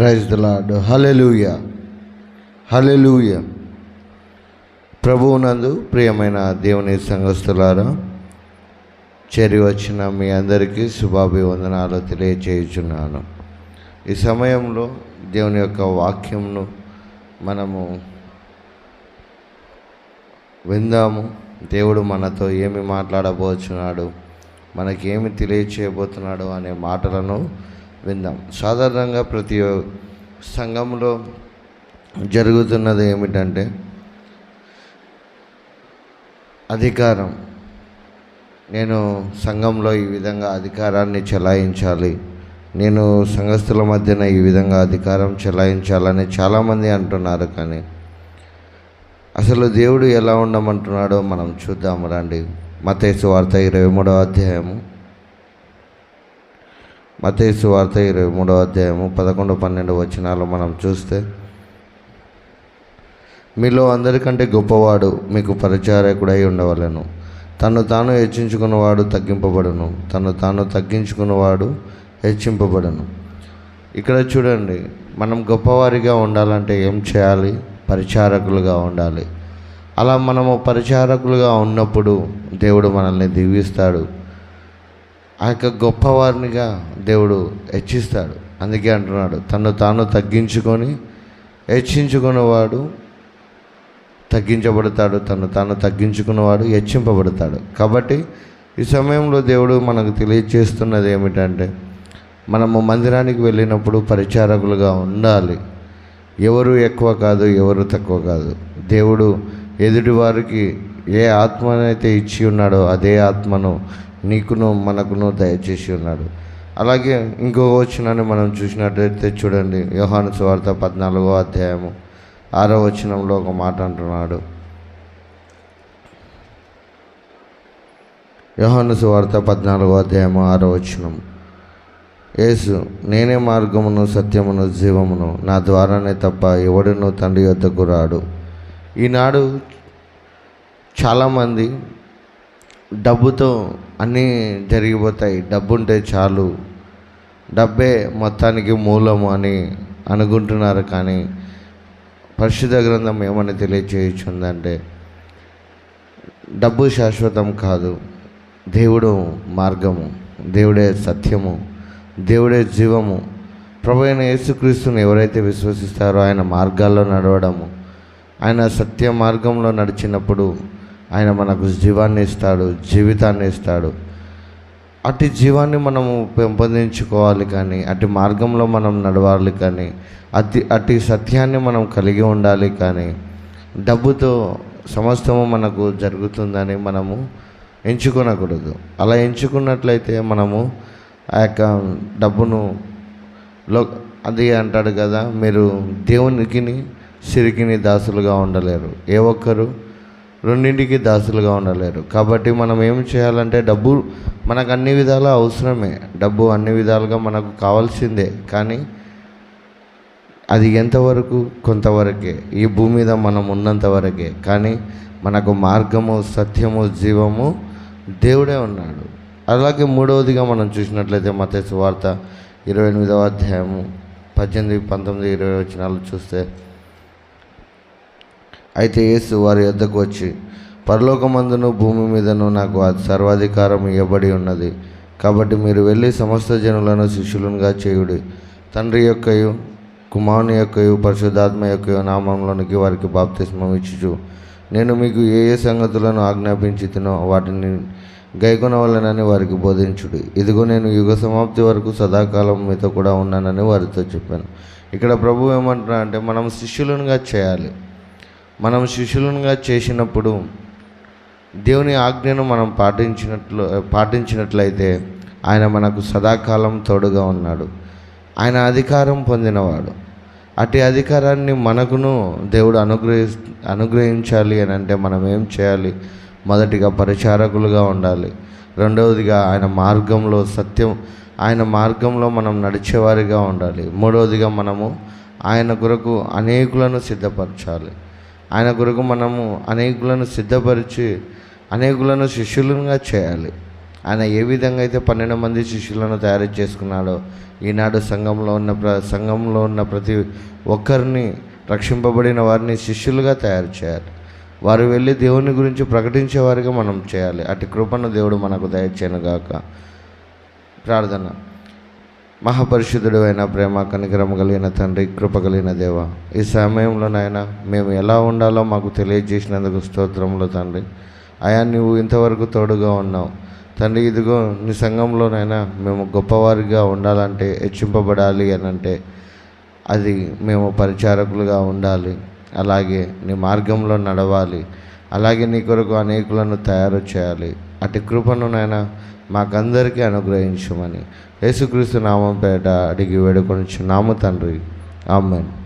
Praise the lord hallelujah hallelujah ప్రభువునందు ప్రియమైన దేవుని సంఘస్థులారా చేరి వచ్చిన మీ అందరికీ శుభాభివందనాలు తెలియచేయుచున్నాను. ఈ సమయంలో దేవుని యొక్క వాక్యంను మనము విందాము. దేవుడు మనతో ఏమి మాట్లాడబోచున్నాడు మనకేమి తెలియచేయబోతున్నాడు అనే మాటలను విందాం సాధారణంగా ప్రతి సంఘంలో జరుగుతున్నది ఏమిటంటే అధికారం. నేను సంఘంలో ఈ విధంగా అధికారాన్ని చెలాయించాలి. నేను సంఘస్థుల మధ్యన ఈ విధంగా అధికారం చెలాయించాలని చాలామంది అంటున్నారు కానీ అసలు దేవుడు ఎలా ఉండమంటున్నాడో మనం చూద్దాము రండి. మతేసు వార్త ఇరవై మూడవ అధ్యాయము మతేసు వార్త ఇరవై మూడవ అధ్యాయము పదకొండు పన్నెండు వచనాలు మనం చూస్తే మీలో అందరికంటే గొప్పవాడు మీకు పరిచారకుడై ఉండవలను. తను తాను హెచ్చించుకున్నవాడు తగ్గింపబడును. తను తాను తగ్గించుకున్నవాడు హెచ్చింపబడును. ఇక్కడ చూడండి మనం గొప్పవారిగా ఉండాలంటే ఏం చేయాలి? పరిచారకులుగా ఉండాలి. అలా మనము పరిచారకులుగా ఉన్నప్పుడు దేవుడు మనల్ని దీవిస్తాడు. ఆ యొక్క గొప్పవారినిగా దేవుడు హెచ్చిస్తాడు. అందుకే అంటున్నాడు తను తాను తగ్గించుకొని హెచ్చించుకున్నవాడు తగ్గించబడతాడు తను తాను తగ్గించుకున్నవాడు హెచ్చింపబడతాడు. కాబట్టి ఈ సమయంలో దేవుడు మనకు తెలియజేస్తున్నది ఏమిటంటే మనము మందిరానికి వెళ్ళినప్పుడు పరిచారకులుగా ఉండాలి. ఎవరు ఎక్కువ కాదు ఎవరు తక్కువ కాదు. దేవుడు ఎదుటివారికి ఏ ఆత్మనైతే ఇచ్చి ఉన్నాడో అదే ఆత్మను నీకును మనకును దయచేసి ఉన్నాడు. అలాగే ఇంకో వచనాన్ని మనం చూసినట్లయితే చూడండి. యోహాను సువార్త పద్నాలుగో అధ్యాయము ఆరో వచనంలో ఒక మాట అంటున్నాడు. యోహాను సువార్త పద్నాలుగో అధ్యాయము ఆరో వచనం. యేసు నేనే మార్గమును సత్యమును జీవమును నా ద్వారానే తప్ప ఎవడును తండ్రి యొద్దకు రాడు. ఈనాడు చాలామంది డబ్బుతో అన్నీ జరిగిపోతాయి. డబ్బు ఉంటే చాలు. డబ్బే మొత్తానికి మూలము అని అనుకుంటున్నారు కానీ పరిశుద్ధ గ్రంథం ఏమని తెలియచేయచ్చుందంటే డబ్బు శాశ్వతం కాదు. దేవుడు మార్గము. దేవుడే సత్యము. దేవుడే జీవము. ప్రభు అయిన యేసుక్రీస్తుని ఎవరైతే విశ్వసిస్తారో ఆయన మార్గాల్లో నడవడము. ఆయన సత్య మార్గంలో నడిచినప్పుడు ఆయన మనకు జీవాన్ని ఇస్తాడు జీవితాన్ని ఇస్తాడు. అటు జీవాన్ని మనము పెంపొందించుకోవాలి కానీ అటు మార్గంలో మనం నడవాలి కానీ అతి అటు సత్యాన్ని మనం కలిగి ఉండాలి కానీ డబ్బుతో సమస్తము మనకు జరుగుతుందని మనము ఎంచుకొనకూడదు. అలా ఎంచుకున్నట్లయితే మనము ఆ యొక్క డబ్బును లో అది అంటాడు కదా మీరు దేవునికి సిరికిని దాసులుగా ఉండలేరు. ఏ ఒక్కరు రెండింటికి దాసులుగా ఉండలేరు. కాబట్టి మనం ఏం చేయాలంటే డబ్బు మనకు అన్ని విధాల అవసరమే. డబ్బు అన్ని విధాలుగా మనకు కావాల్సిందే. కానీ అది ఎంతవరకు? కొంతవరకే. ఈ భూమి మీద మనం ఉన్నంత వరకే కానీ మనకు మార్గము సత్యము జీవము దేవుడే ఉన్నాడు. అలాగే మూడవదిగా మనం చూసినట్లయితే మత వార్త ఇరవై ఎనిమిదవ అధ్యాయము పద్దెనిమిది పంతొమ్మిది ఇరవై వచనాలు చూస్తే అయితే యేసు వారి యొద్దకు వచ్చి పరలోకమందును భూమి మీదను నాకు సర్వాధికారం ఇవ్వబడి ఉన్నది. కాబట్టి మీరు వెళ్ళి సమస్త జనులను శిష్యులుగా చేయుడి. తండ్రి యొక్కయు కుమారుని యొక్కయు పరిశుద్ధాత్మ యొక్క నామంలోనికి వారికి బాప్తిస్మం ఇచ్చుచు. నేను మీకు ఏ ఏ సంగతులను ఆజ్ఞాపించి తినో వాటిని గైకొనవలనని వారికి బోధించుడు. ఇదిగో నేను యుగ సమాప్తి వరకు సదాకాలం మీతో కూడా ఉన్నానని వారితో చెప్పాను. ఇక్కడ ప్రభు ఏమంటున్నా అంటే మనం శిష్యులుగా చేయాలి. మనం శిష్యులుగా చేసినప్పుడు దేవుని ఆజ్ఞను మనం పాటించినట్లు పాటించినట్లయితే ఆయన మనకు సదాకాలం తోడుగా ఉన్నాడు. ఆయన అధికారం పొందినవాడు. అటు అధికారాన్ని మనకును దేవుడు అనుగ్రహి అనుగ్రహించాలి అని అంటే మనం ఏం చేయాలి? మొదటిగా పరిచారకులుగా ఉండాలి. రెండవదిగా ఆయన మార్గంలో సత్యం ఆయన మార్గంలో మనం నడిచేవారిగా ఉండాలి. మూడవదిగా మనము ఆయన కొరకు అనేకులను సిద్ధపరచాలి. ఆయన కొరకు మనము అనేకులను సిద్ధపరిచి అనేకులను శిష్యులుగా చేయాలి. ఆయన ఏ విధంగా అయితే పన్నెండు మంది శిష్యులను తయారు చేసుకున్నాడో ఈనాడు సంఘంలో ఉన్న ప్ర సంఘంలో ఉన్న ప్రతి ఒక్కరిని రక్షింపబడిన వారిని శిష్యులుగా తయారు చేయాలి. వారు వెళ్ళి దేవుని గురించి ప్రకటించే వారిగా మనం చేయాలి. అటు కృపను దేవుడు మనకు దయచేయను గాక. ప్రార్థన. మహాపరిశుద్ధుడు అయిన ప్రేమ కనికరం కలిగిన తండ్రి కృప కలిగిన దేవ. ఈ సమయంలో నాయన మేము ఎలా ఉండాలో మాకు తెలియజేసినందుకు స్తోత్రములు తండ్రి. అయా నువ్వు ఇంతవరకు తోడుగా ఉన్నావు. తండ్రి ఇదిగో నీ సంఘంలోనైనా మేము గొప్పవారిగా ఉండాలంటే హెచ్చింపబడాలి అని అంటే అది మేము పరిచారకులుగా ఉండాలి. అలాగే నీ మార్గంలో నడవాలి. అలాగే నీ కొరకు అనేకులను తయారు చేయాలి. అటు కృపను నాయన మాకందరికీ అనుగ్రహించమని. యేసుక్రీస్తు నామం పేట అడిగి వేడుకొని నాము తండ్రి. ఆమెన్.